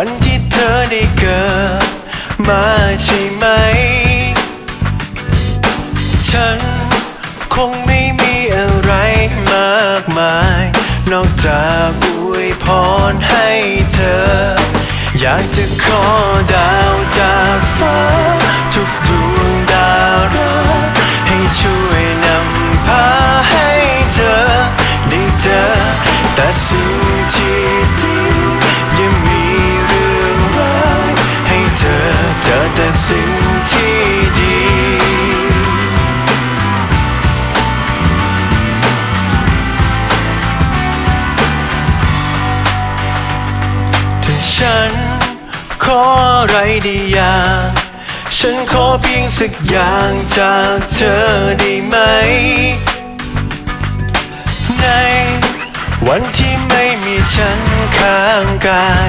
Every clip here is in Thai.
ันที่เธอได้เกิดมาใช่ไหม ฉันคงไม่มีอะไรมากมาย นอกจากอวยพรให้เธอ อยากจะขอดาวจากฟ้า ทุกดวงดาวรักให้ช่วยนำพาให้เธอ ได้เจอแต่สิ่งที่ดี สิ่งที่ดี ถ้าฉันขออะไรได้อย่างฉันขอเพียงสักอย่างจากเธอได้ไหม ในวันที่ไม่มีฉันข้างกาย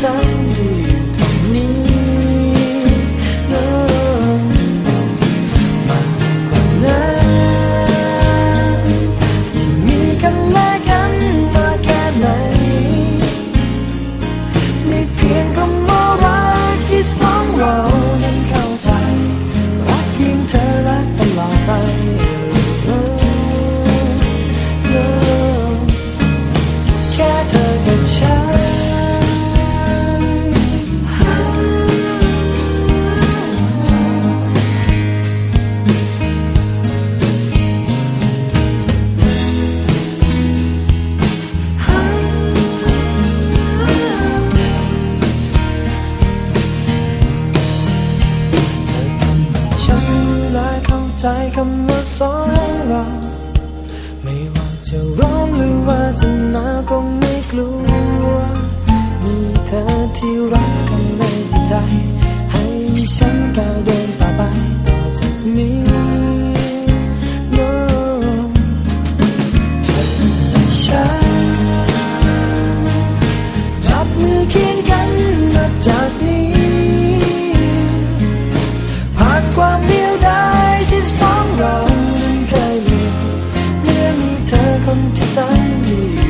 想你。 จะร้อนหรือว่าจะหนาวก็ไม่กลัว มีเธอที่รักกันในใจ ให้ฉันก้าวเดินต่อไปต่อจากนี้ welcome to Sunday.